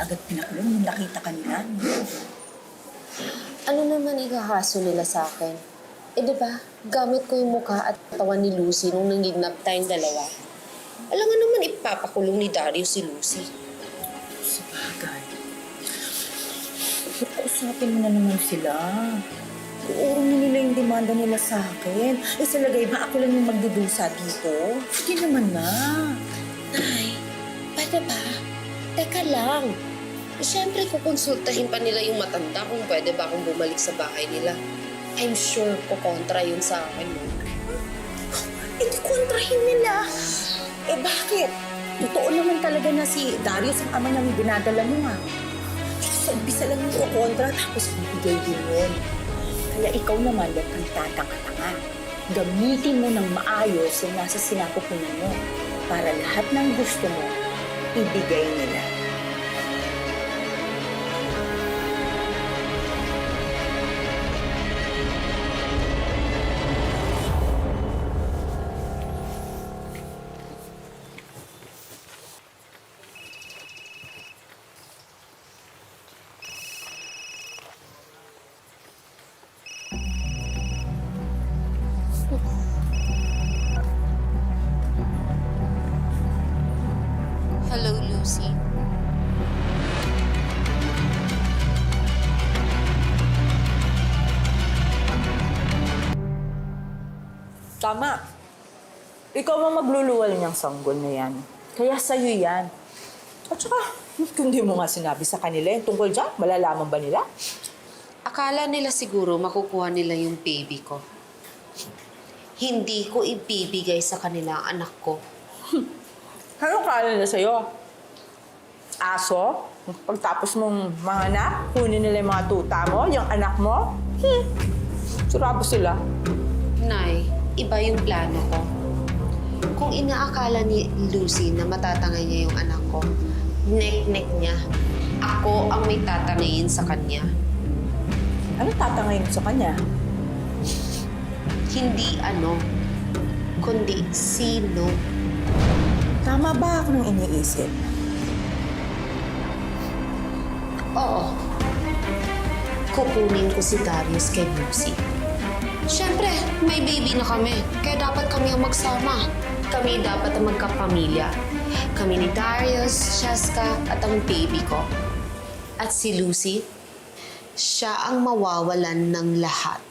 agad pinakulong nung nakita kanila. Ano naman ikahaso nila sa akin? Eh di ba, gamit ko yung mukha at katawan ni Lucy nung nangidnap tayong dalawa. Alam nga naman ipapakulong ni Dario si Lucy. Sa bagay. Ba't kausapin mo na naman sila? Na nila yung demanda nila sa akin. Eh sa lagay ba ako lang yung magdudusa dito? Hindi naman na. Nay, pwede ba? Teka lang. Siyempre, kukonsultahin pa nila yung matanda kung pwede ba akong bumalik sa bahay nila. I'm sure kukontra yun sa akin. Hindi kontrahin nila. Eh bakit? Totoo naman talaga na si Darius ang ama niya may dinadala mo nga. Sa umpisa lang yung kukontra, tapos bibigay din yun. Kaya ikaw naman, huwag kang tatanga-tanga. Gamitin mo ng maayos yung nasa sinapupunan mo para lahat ng gusto mo, ibigay nila. Hello, Lucy. Tama. Ikaw ang magluluwal niyang sanggol na yan. Kaya sa'yo yan. At saka, kung di mo nga sinabi sa kanila yung tungkol dyan, malalaman ba nila? Akala nila siguro makukuha nila yung baby ko. Hindi ko ibibigay sa kanila ang anak ko. Ano kala nila sa'yo? Aso? Pagtapos mong mga anak, kunin nila yung mga tuta mo, yung anak mo? Hmm. Surabo sila. Nay, iba yung plano ko. Kung inaakala ni Lucy na matatangay niya yung anak ko, nek-nek niya. Ako ang may tatangayin sa kanya. Ano tatangayin sa kanya? Hindi ano, kundi sino. Tama ba ako nung iniisip? Oo. Kukunin ko si Darius kay Lucy. Siyempre, may baby na kami. Kaya dapat kami ang magsama. Kami dapat ang magkapamilya. Kami ni Darius, Cheska, at ang baby ko. At si Lucy, siya ang mawawalan ng lahat.